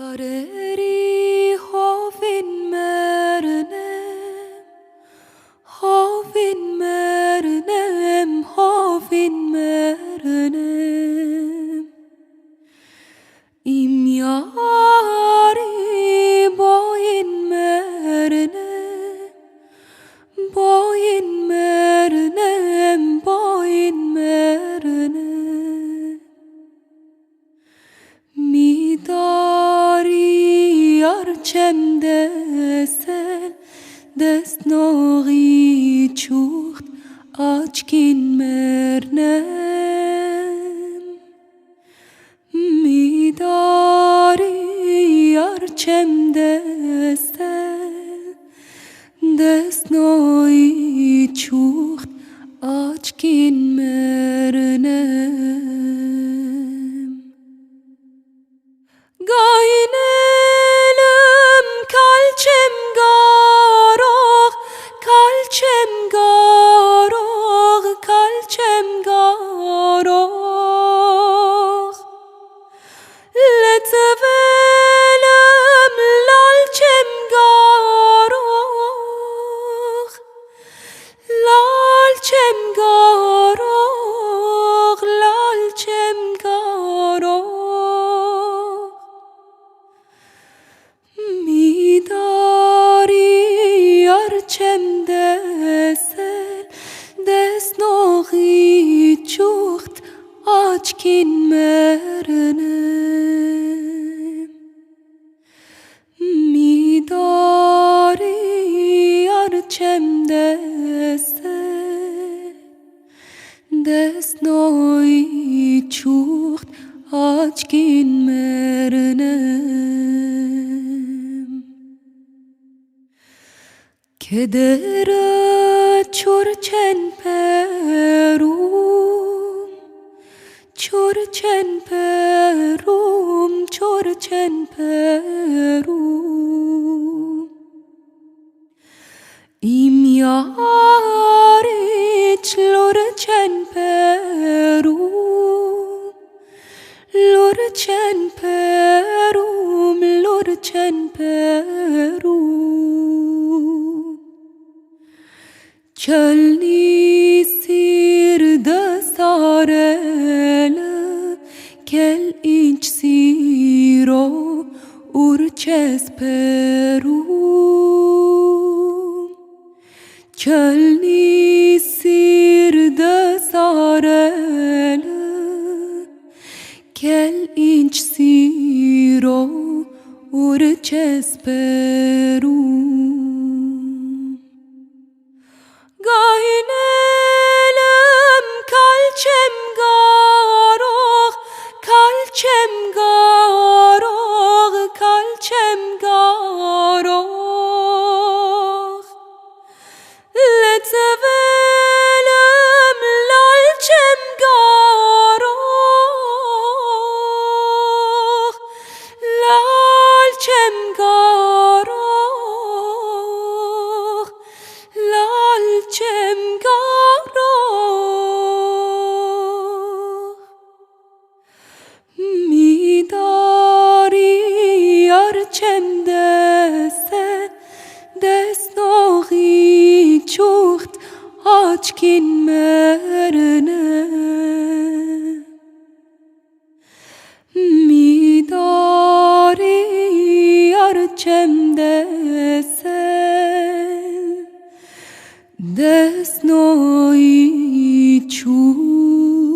Sarı mesel dest nori çuht açkin mernem. Midari yarçem deste dest noi açkin merenem Midari arçemde se Desnoi çuht açkin merenem Kedera çorçen peru Ciorcen per um, ciorcen per um. Im iare ciorcen per um, lorcen per um, lorcen perum Çölni sirde sarele Kel inç siro urçes perum Gaynelim kalçem garog kalçem garog deste des noch i çuht açkin merne midari arçem dese des noch i çuht